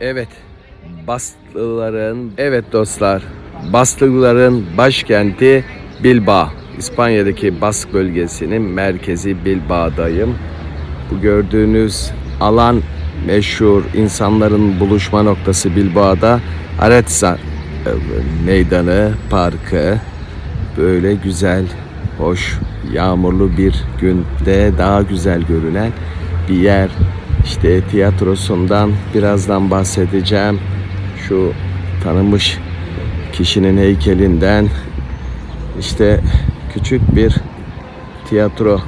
Evet, Bastıların, evet dostlar, Bastıların başkenti Bilbao. İspanya'daki Bask bölgesinin merkezi Bilbao'dayım. Bu gördüğünüz alan meşhur insanların buluşma noktası Bilbao'da Aretsa e, meydanı, parkı. Böyle güzel, hoş, yağmurlu bir günde daha güzel görünen bir yer. İşte tiyatrosundan birazdan bahsedeceğim. Şu tanınmış kişinin heykelinden işte küçük bir tiyatro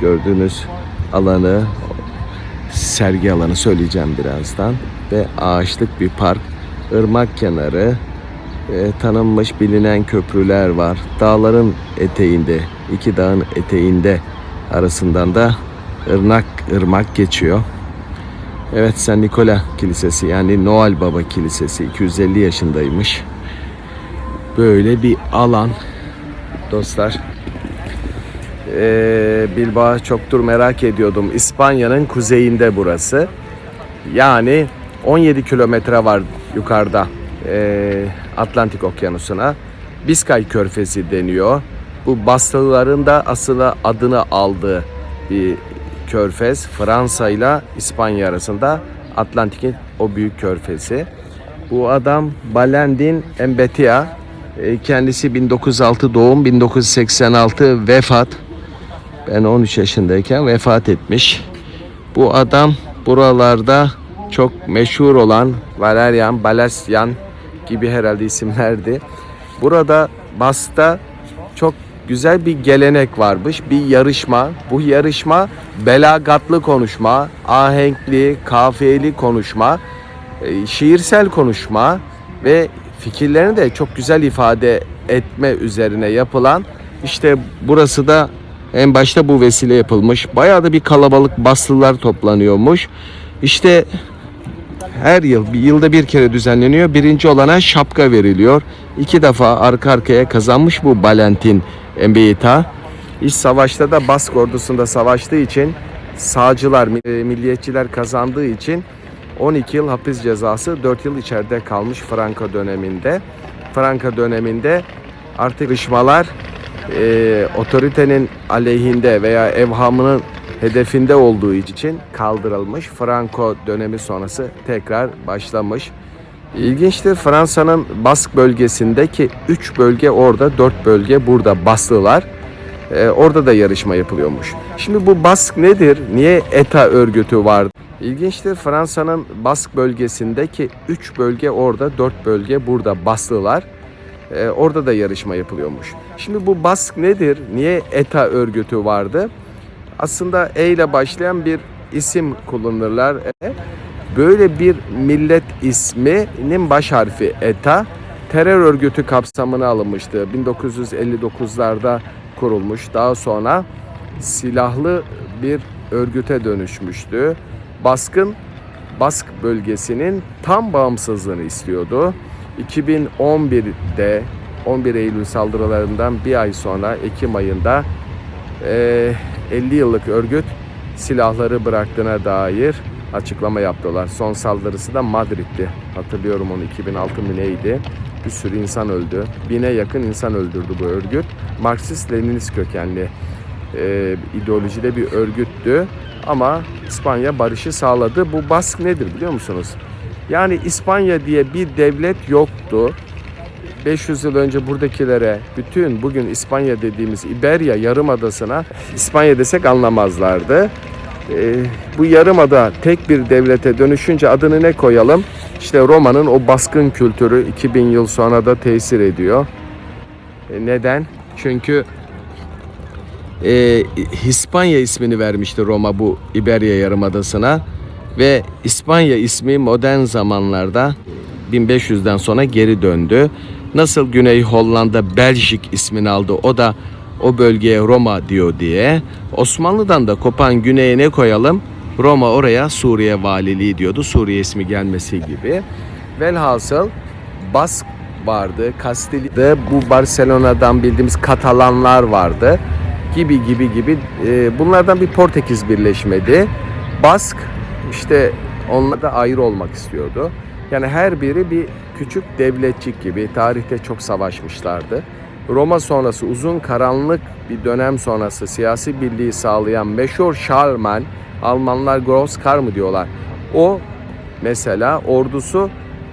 gördüğünüz alanı sergi alanı söyleyeceğim birazdan ve ağaçlık bir park ırmak kenarı e, tanınmış bilinen köprüler var dağların eteğinde iki dağın eteğinde arasından da ırnak ırmak geçiyor Evet San Nikola Kilisesi yani Noel Baba Kilisesi 250 yaşındaymış. Böyle bir alan dostlar. Ee, Bilbao çoktur merak ediyordum. İspanya'nın kuzeyinde burası. Yani 17 kilometre var yukarıda ee, Atlantik Okyanusu'na. Biskay Körfezi deniyor. Bu Bastıların da aslında adını aldığı bir körfez Fransa ile İspanya arasında Atlantik'in o büyük körfezi. Bu adam Balendin Embetia. E, Kendisi 1906 doğum, 1986 vefat. Ben 13 yaşındayken vefat etmiş. Bu adam buralarda çok meşhur olan Valerian, Balasyan gibi herhalde isimlerdi. Burada Bas'ta çok güzel bir gelenek varmış. Bir yarışma. Bu yarışma belagatlı konuşma, ahenkli, kafiyeli konuşma, e, şiirsel konuşma ve fikirlerini de çok güzel ifade etme üzerine yapılan işte burası da en başta bu vesile yapılmış. Bayağı da bir kalabalık baslılar toplanıyormuş. İşte her yıl bir yılda bir kere düzenleniyor. Birinci olana şapka veriliyor. İki defa arka arkaya kazanmış bu Balentin Embeita. İç savaşta da Bask ordusunda savaştığı için sağcılar, e, milliyetçiler kazandığı için 12 yıl hapis cezası, 4 yıl içeride kalmış Franco döneminde. Franco döneminde artık rışmalar e, otoritenin aleyhinde veya evhamının hedefinde olduğu için kaldırılmış. Franco dönemi sonrası tekrar başlamış. İlginçtir Fransa'nın Bask bölgesindeki 3 bölge orada, 4 bölge burada Baslılar. Ee, orada da yarışma yapılıyormuş. Şimdi bu Bask nedir? Niye ETA örgütü var? İlginçtir Fransa'nın Bask bölgesindeki 3 bölge orada, 4 bölge burada Baslılar. Ee, orada da yarışma yapılıyormuş. Şimdi bu Bask nedir? Niye ETA örgütü vardı? Aslında E ile başlayan bir isim kullanırlar. E, Böyle bir millet isminin baş harfi ETA terör örgütü kapsamına alınmıştı. 1959'larda kurulmuş. Daha sonra silahlı bir örgüte dönüşmüştü. Baskın Bask bölgesinin tam bağımsızlığını istiyordu. 2011'de 11 Eylül saldırılarından bir ay sonra Ekim ayında eee, 50 yıllık örgüt silahları bıraktığına dair açıklama yaptılar. Son saldırısı da Madrid'di. Hatırlıyorum onu 2006 mı neydi? Bir sürü insan öldü. Bine yakın insan öldürdü bu örgüt. Marksist-Leninist kökenli e, ideolojide bir örgüttü. Ama İspanya barışı sağladı. Bu bask nedir biliyor musunuz? Yani İspanya diye bir devlet yoktu. 500 yıl önce buradakilere bütün bugün İspanya dediğimiz İberya yarımadasına İspanya desek anlamazlardı. Ee, bu yarımada tek bir devlete dönüşünce adını ne koyalım? İşte Roma'nın o baskın kültürü 2000 yıl sonra da tesir ediyor. E, neden? Çünkü e, Hispanya ismini vermişti Roma bu İberya Yarımadası'na ve İspanya ismi modern zamanlarda 1500'den sonra geri döndü. Nasıl Güney Hollanda Belçik ismini aldı o da o bölgeye Roma diyor diye. Osmanlı'dan da kopan güneye ne koyalım? Roma oraya Suriye valiliği diyordu. Suriye ismi gelmesi gibi. Velhasıl Bask vardı, Kastilya, bu Barcelona'dan bildiğimiz Katalanlar vardı gibi gibi gibi. Ee, bunlardan bir Portekiz birleşmedi. Bask işte Onlar da ayrı olmak istiyordu. Yani her biri bir küçük devletçik gibi tarihte çok savaşmışlardı. Roma sonrası uzun karanlık bir dönem sonrası siyasi birliği sağlayan meşhur Scharlmann, Almanlar Grosskar mı diyorlar. O mesela ordusu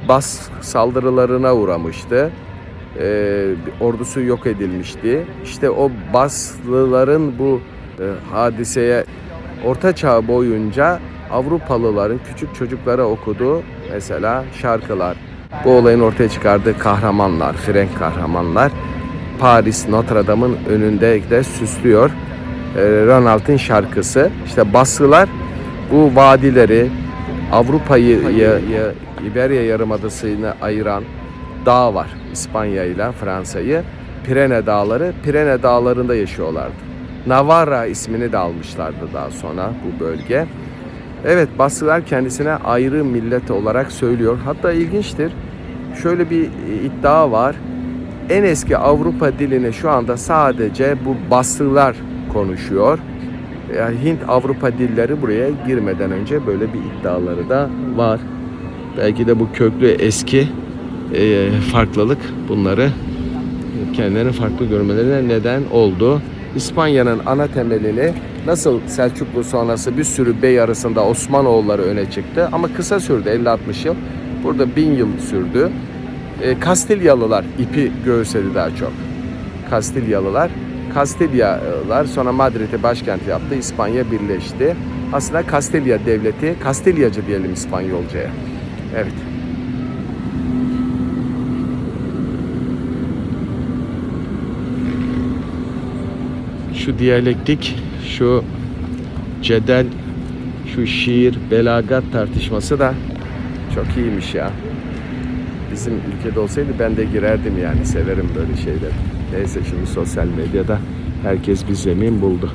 bas saldırılarına uğramıştı. Ee, ordusu yok edilmişti. İşte o Baslıların bu e, hadiseye Orta Çağ boyunca Avrupalıların küçük çocuklara okuduğu mesela şarkılar. Bu olayın ortaya çıkardığı kahramanlar, Frenk kahramanlar Paris Notre Dame'ın önünde de süslüyor. Ronald'ın şarkısı. İşte Baslılar bu vadileri Avrupa'yı ya- ya- İberya Yarımadası'nı ayıran dağ var. İspanya ile Fransa'yı. Pirene Dağları. Pirene Dağları'nda yaşıyorlardı. Navarra ismini de almışlardı daha sonra bu bölge. Evet Baslılar kendisine ayrı millet olarak söylüyor. Hatta ilginçtir. Şöyle bir e, iddia var. En eski Avrupa dilini şu anda sadece bu Baslılar konuşuyor. Yani Hint Avrupa dilleri buraya girmeden önce böyle bir iddiaları da var. Belki de bu köklü eski e, farklılık bunları kendilerini farklı görmelerine neden oldu. İspanya'nın ana temelini nasıl Selçuklu sonrası bir sürü bey arasında Osmanoğulları öne çıktı ama kısa sürdü 50-60 yıl. Burada bin yıl sürdü. E, Kastilyalılar ipi göğüsledi daha çok. Kastilyalılar. Kastilyalılar sonra Madrid'i başkent yaptı. İspanya birleşti. Aslında Kastilya devleti, Kastilyacı diyelim İspanyolcaya. Evet. Şu diyalektik, şu cedel, şu şiir, belagat tartışması da çok iyiymiş ya. Bizim ülkede olsaydı ben de girerdim yani. Severim böyle şeyleri. Neyse şimdi sosyal medyada herkes bir zemin buldu.